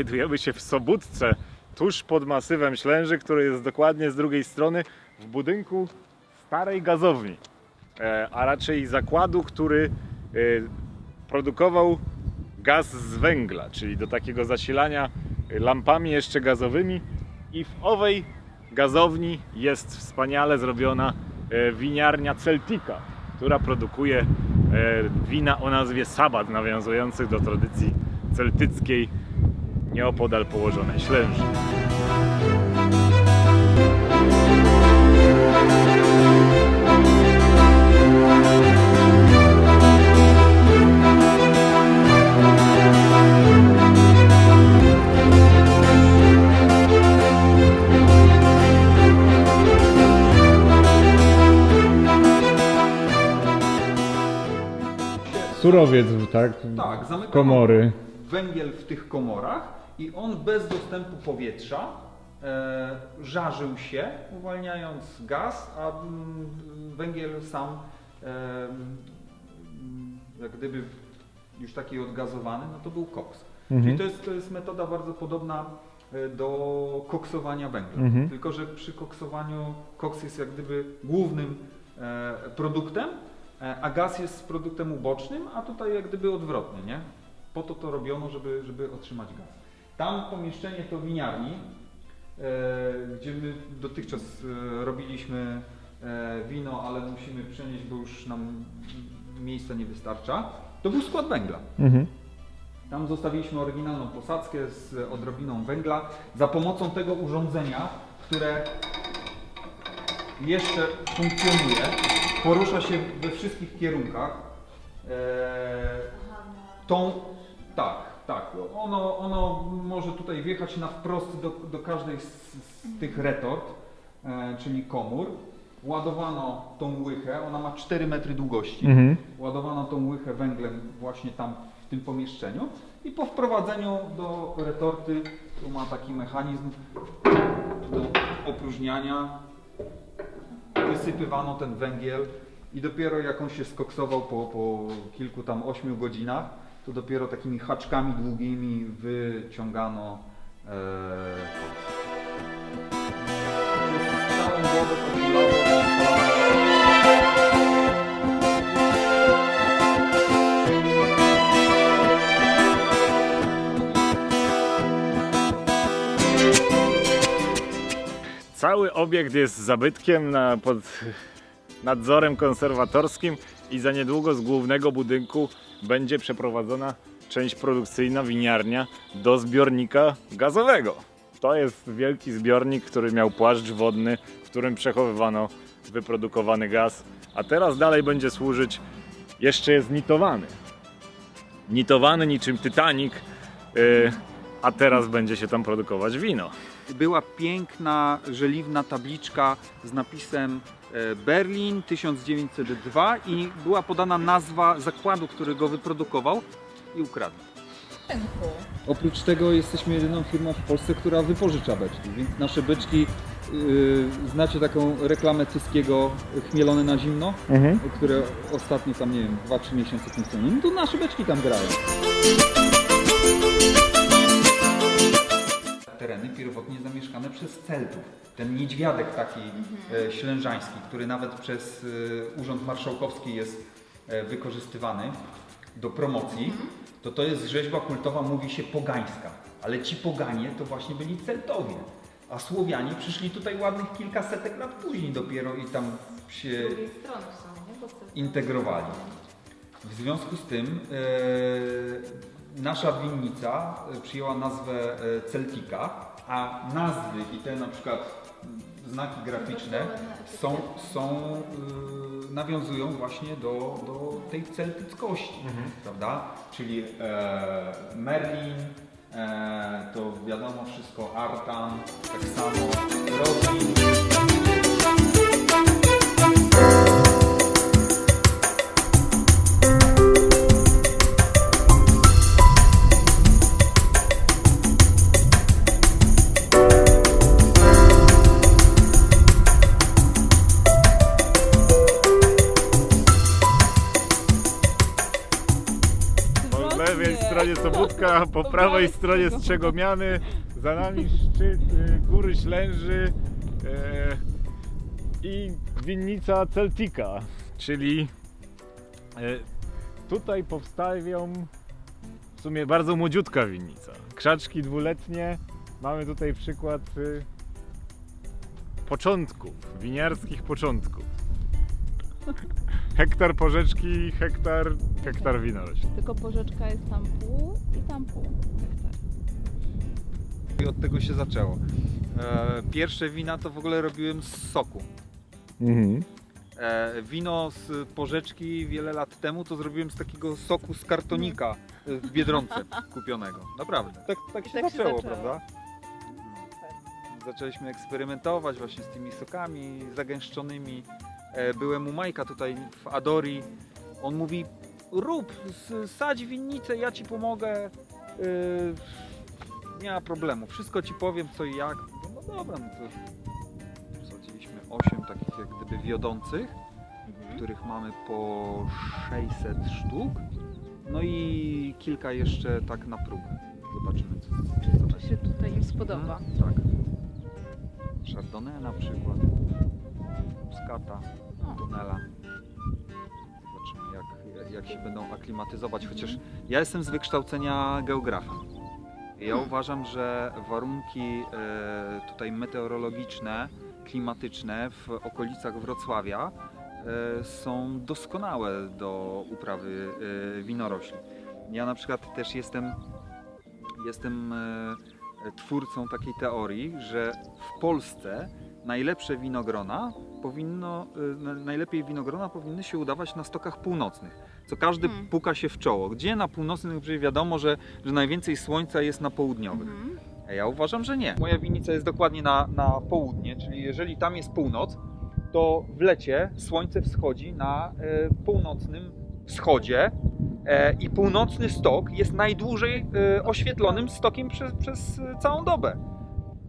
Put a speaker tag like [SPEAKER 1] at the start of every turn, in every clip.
[SPEAKER 1] Znajdujemy się w Sobótce, tuż pod masywem Ślęży, który jest dokładnie z drugiej strony w budynku starej gazowni, e, a raczej zakładu, który e, produkował gaz z węgla, czyli do takiego zasilania lampami jeszcze gazowymi. I w owej gazowni jest wspaniale zrobiona e, winiarnia Celtica, która produkuje e, wina o nazwie Sabat, nawiązujących do tradycji celtyckiej nieopodal położonej Ślęży. Surowiec, tak?
[SPEAKER 2] Tak, zamykamy
[SPEAKER 1] Komory.
[SPEAKER 2] węgiel w tych komorach i on bez dostępu powietrza e, żarzył się, uwalniając gaz, a mm, węgiel sam e, mm, jak gdyby już taki odgazowany, no to był koks.
[SPEAKER 1] Mhm.
[SPEAKER 2] Czyli to jest, to jest metoda bardzo podobna e, do koksowania węgla.
[SPEAKER 1] Mhm.
[SPEAKER 2] Tylko, że przy koksowaniu koks jest jak gdyby głównym produktem, a gaz jest produktem ubocznym, a tutaj jak gdyby odwrotnie, nie? Po to to robiono, żeby, żeby otrzymać gaz. Tam pomieszczenie to winiarni, e, gdzie my dotychczas e, robiliśmy e, wino, ale musimy przenieść, bo już nam miejsca nie wystarcza. To był skład węgla.
[SPEAKER 1] Mhm.
[SPEAKER 2] Tam zostawiliśmy oryginalną posadzkę z odrobiną węgla. Za pomocą tego urządzenia, które jeszcze funkcjonuje, porusza się we wszystkich kierunkach. Eee, tą, tak, tak. Ono, ono może tutaj wjechać na wprost do, do każdej z, z tych retort, e, czyli komór. Ładowano tą łychę, ona ma 4 metry długości.
[SPEAKER 1] Mhm.
[SPEAKER 2] Ładowano tą łychę węglem właśnie tam w tym pomieszczeniu i po wprowadzeniu do retorty tu ma taki mechanizm do opróżniania wysypywano ten węgiel i dopiero jak on się skoksował po, po kilku tam 8 godzinach, to dopiero takimi haczkami długimi wyciągano e,
[SPEAKER 1] Cały obiekt jest zabytkiem na, pod nadzorem konserwatorskim i za niedługo z głównego budynku będzie przeprowadzona część produkcyjna winiarnia do zbiornika gazowego. To jest wielki zbiornik, który miał płaszcz wodny, w którym przechowywano wyprodukowany gaz, a teraz dalej będzie służyć, jeszcze jest nitowany. Nitowany niczym Titanic, yy, a teraz będzie się tam produkować wino.
[SPEAKER 2] Była piękna, żeliwna tabliczka z napisem e, Berlin 1902 i była podana nazwa zakładu, który go wyprodukował i ukradł. Oprócz tego jesteśmy jedyną firmą w Polsce, która wypożycza beczki, więc nasze beczki, yy, znacie taką reklamę Tyskiego chmielone na zimno, które ostatnio tam, nie wiem, 2-3 miesiące funkcjonują, no to nasze beczki tam grają. Tereny pierwotnie zamieszkane przez Celtów. Ten niedźwiadek taki e, ślężański, który nawet przez e, Urząd Marszałkowski jest e, wykorzystywany do promocji, to to jest rzeźba kultowa, mówi się pogańska. Ale ci poganie to właśnie byli Celtowie. A Słowianie przyszli tutaj ładnych kilkasetek lat później dopiero i tam się
[SPEAKER 3] są,
[SPEAKER 2] integrowali. W związku z tym nasza winnica e, przyjęła nazwę e, Celtica, a nazwy i te na przykład m, znaki graficzne są, są e, nawiązują właśnie do, do tej celtyckości, prawda? Czyli e, Merlin, e, to wiadomo wszystko, Artan, tak samo Rodin.
[SPEAKER 1] Po prawej stronie Strzegomany, za nami szczyt y, Góry Ślęży e, i winnica Celtica, czyli e, tutaj powstają w sumie bardzo młodziutka winnica. Krzaczki dwuletnie, mamy tutaj przykład y, początków, winiarskich początków. Hektar porzeczki, hektar, hektar winorośli.
[SPEAKER 3] Tylko porzeczka jest tam pół i tam pół hektar.
[SPEAKER 2] I od tego się zaczęło. E, pierwsze wina to w ogóle robiłem z soku.
[SPEAKER 1] Mhm.
[SPEAKER 2] E, wino z porzeczki wiele lat temu to zrobiłem z takiego soku z kartonika e, w Biedronce kupionego. Naprawdę. Tak, tak, się,
[SPEAKER 3] tak się
[SPEAKER 2] zaczęło,
[SPEAKER 3] zaczęło.
[SPEAKER 2] prawda? No. Zaczęliśmy eksperymentować właśnie z tymi sokami zagęszczonymi. E, byłem u Majka tutaj w Adori. On mówi, rób, sadź winnicę, ja ci pomogę. E, nie ma problemu, wszystko ci powiem co i jak. No dobra, no to Wsadziliśmy 8 takich jak gdyby wiodących,
[SPEAKER 3] Mhm.
[SPEAKER 2] których mamy po 600 sztuk. No i kilka jeszcze tak na próbę. Zobaczymy co, co, co
[SPEAKER 3] się tutaj im spodoba?
[SPEAKER 2] Mhm, Tak. Chardonnay na przykład. Muscata,
[SPEAKER 3] O.
[SPEAKER 2] Tunela. Zobaczymy jak, jak się będą aklimatyzować, chociaż ja jestem z wykształcenia geografa. Ja uważam, że warunki e, tutaj meteorologiczne, klimatyczne w okolicach Wrocławia e, są doskonałe do uprawy e, winorośli. Ja na przykład też jestem, jestem twórcą takiej teorii, że w Polsce najlepsze winogrona powinno, na- najlepiej winogrona powinny się udawać na stokach północnych. Co każdy
[SPEAKER 3] Hmm.
[SPEAKER 2] puka się w czoło. Gdzie na północnych wybrzeżu wiadomo, że, że najwięcej słońca jest na południowych. A ja uważam, że nie. Moja winnica jest dokładnie na, na południe, czyli jeżeli tam jest północ, to w lecie słońce wschodzi na e, północnym wschodzie e, i północny stok jest najdłużej e, oświetlonym stokiem przez, przez całą dobę.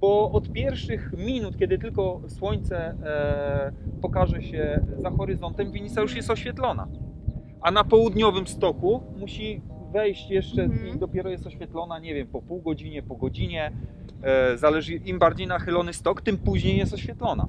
[SPEAKER 2] Bo od pierwszych minut, kiedy tylko słońce e, pokaże się za horyzontem, winnica już jest oświetlona. A na południowym stoku musi wejść jeszcze
[SPEAKER 3] Mhm.
[SPEAKER 2] i dopiero jest oświetlona, nie wiem, po pół godzinie, po godzinie. E, zależy, im bardziej nachylony stok, tym później jest oświetlona.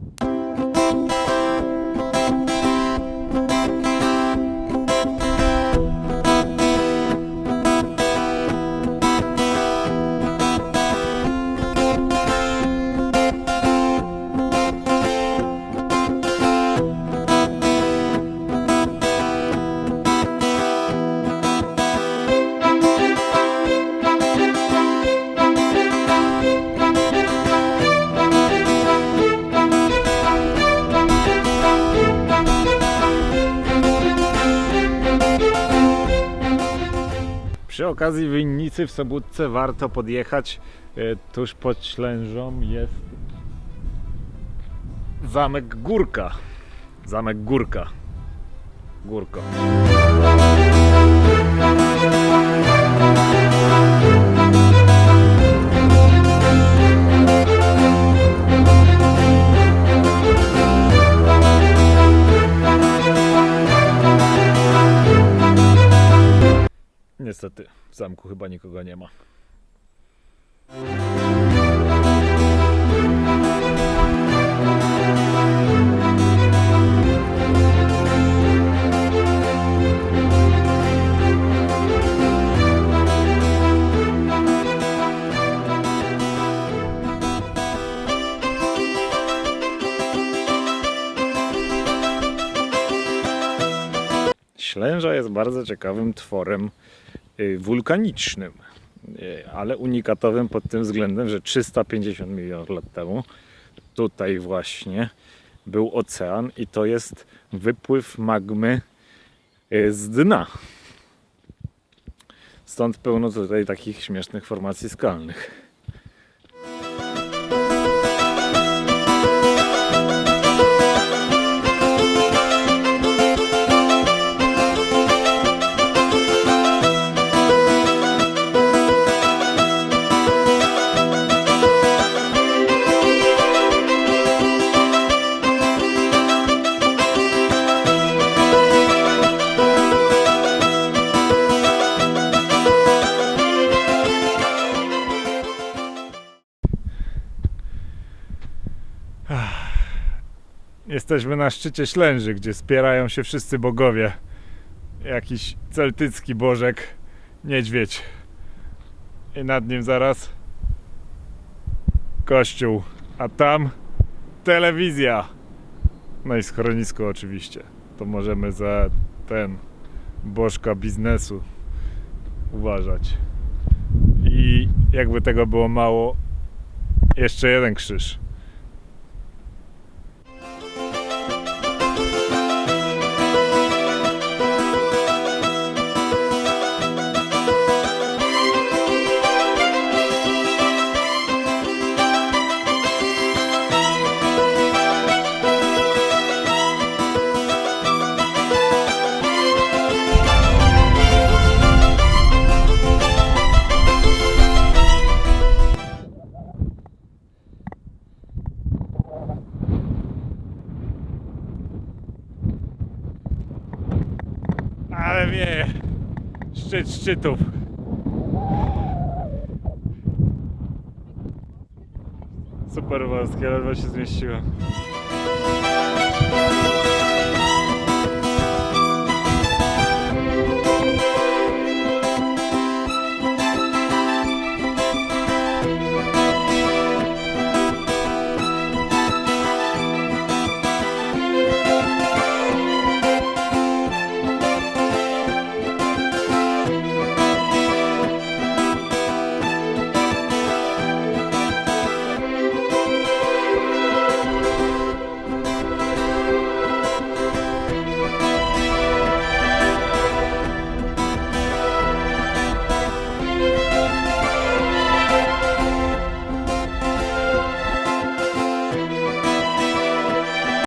[SPEAKER 1] Przy okazji winnicy w Sobótce warto podjechać. e, Tuż pod Ślężą jest zamek Górka. Zamek Górka. Górko. Zamku chyba nikogo nie ma. Ślęża jest bardzo ciekawym tworem wulkanicznym, y, ale unikatowym pod tym względem, że 350 milionów lat temu tutaj właśnie był ocean i to jest wypływ magmy y, z dna. Stąd pełno tutaj takich śmiesznych formacji skalnych. Jesteśmy na szczycie Ślęży, gdzie spierają się wszyscy bogowie. Jakiś celtycki bożek, niedźwiedź. I nad nim zaraz kościół, a tam telewizja. No i schronisko oczywiście. To możemy za ten bożka biznesu uważać. I jakby tego było mało, jeszcze jeden krzyż. Szczyt szczytów. Super wąskie, ledwo się zmieściło.